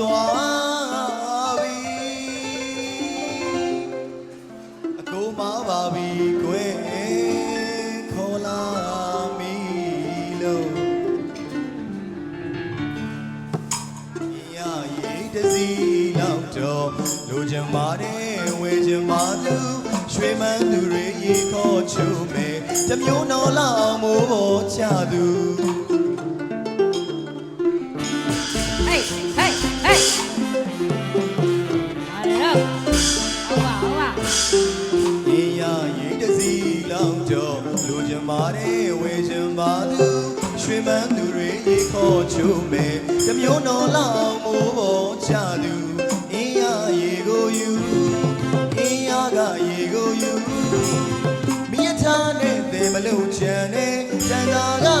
သွားပြီအကိုမပါပြီကွယ်ခေါ်လာမီလို့ရရည်တစီလောက်တော့လိုချင်ပါတယ်ဝေချင်ပါသူရွှေမန်းသူတွေရေခေါ်ချုံမယ်တမျိုးတော်လောက်မိုးပေါ်ချသူ စီလောက်တော့လိုချင်ပါတယ်ဝေချင်ပါသူရွှေမန်းသူတွေရေခေါ်ချုံမယ်တမျိုးတော်လောက်မိုးပေါ်ချသူအင်းရရေကိုယူအင်းရကရေကိုယူမြတ်ထားနဲ့သေမလို့ချန်နဲ့တန်သာက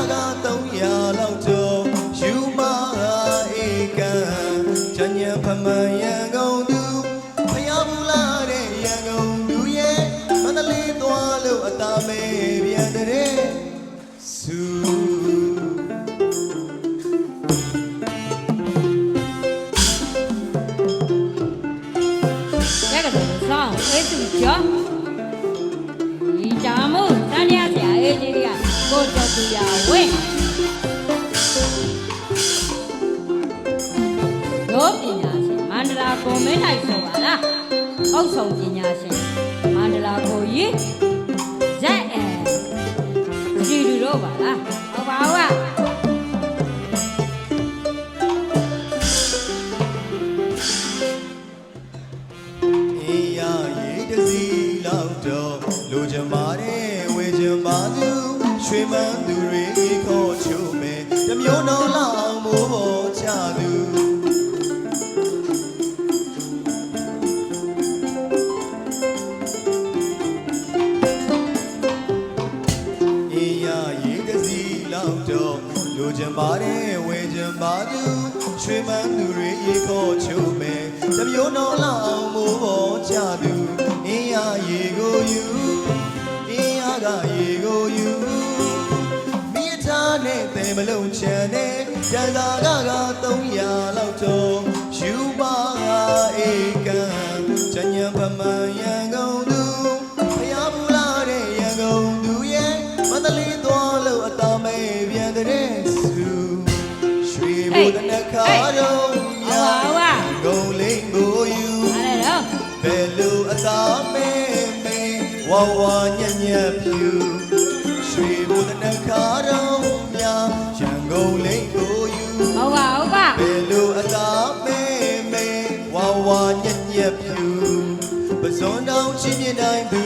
က္ကသိုလ်ဆောင်ဝိစုကျော်ဒီတာမို့တန်ရဆရာအေးကြီးတွေကကိုကျော်သူရဝင်းတို့ပညာရှင်မန္တလာကိုမင်းနိုင်ဆိုပါလားအောက်ဆုံးပညာရှင်မန္တလာကိုကြီးဇက်အဲကြည်လူတော့ပါလား စီလောက်တော့လိုချင်ပါတယ်ဝေချင်ပါသူရွှေမန်းသူတွေရေခေါ်ချုံမယ်တမျိုးတော်လောက်မိုးပေါ်ချသူအေးရရေကိုယူအေးရကရေကိုယူမိသားနဲ့တဲမလုံးချန်နဲ့ရန်သာကက300လောက်တော့ယူပါဧကံချမ်းညံပမန် ဝါဝါညံ့ညံ့ဖြူရွှေဘုဒ္ဓနခါတော့များရန်ကုန်လိမ့်ကိုယူဟုတ်ပါဟုတ်ပါဘယ်လိုအသာမဲမဲဝါဝါညံ့ညံ့ဖြူပဇွန်တောင်ချင်းမြတိုင်းသူ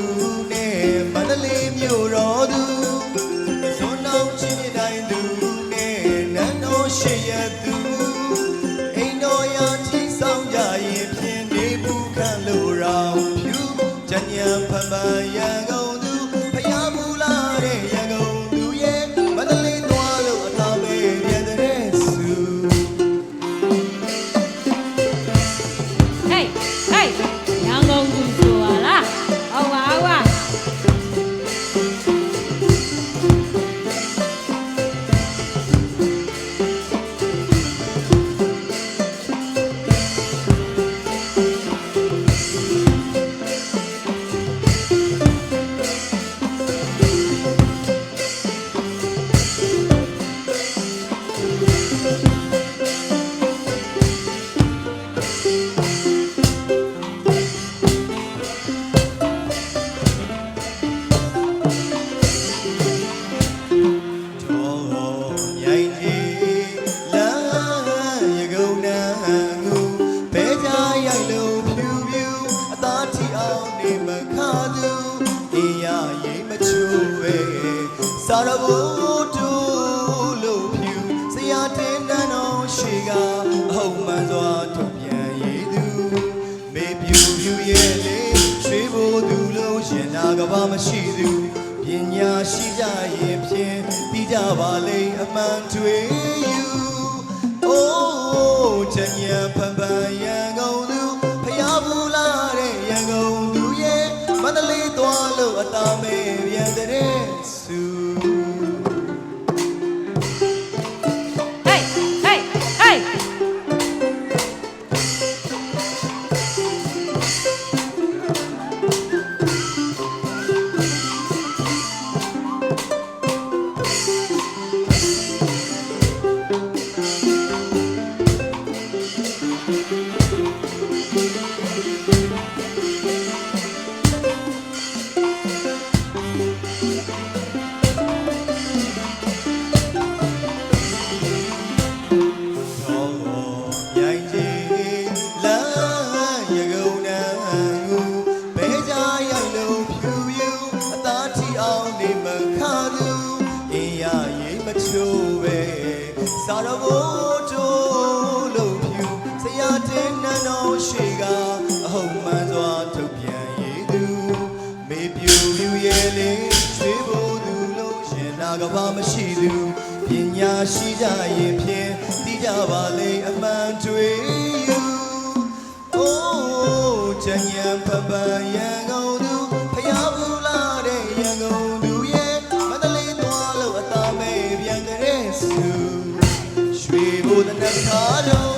နဲ့မန္တလေးမြို့တော်သူ ဖ တူလို့ဖြူဆရာတင်တန်းတော်ရှိကအဟုတ်မှန်စွာထုတ်ပြန်ရည်သူမေပြူပြူရဲ့လေရွှေဘို့သူလို့ရင်နာကဘာမရှိသူပညာရှိကြရင်ဖြင့်ပြီးကြပါလိမ့်အမှန်တွေယူအိုးချမ်းရံဖန်ဖန်ရန်ကုန်သူဖျားဘူးလာတဲ့ရန်ကုန်သူရဲ့မန္တလေးသွားလို့အတားမဲပြန်တဲ့စု ဟုတ်မှန်စွာထုတ်ပြန်ရည်သူမေပြူပြူရဲ့လေးရွှေဘိုးသူလို့ရှင်နာကဘာမရှိသူပညာရှိကြရင်ဖြင့်သိကြပါလေအမှန်တွေ့ယူအိုးချမ်းရံဖပရန်ကုန်သူဖျားဘူးလာတဲ့ရန်ကုန်သူရဲ့မန္တလေးသွားလို့အသာမဲပြန်ကြတဲ့စုရွှေဘုဒ္ဓနခါတော့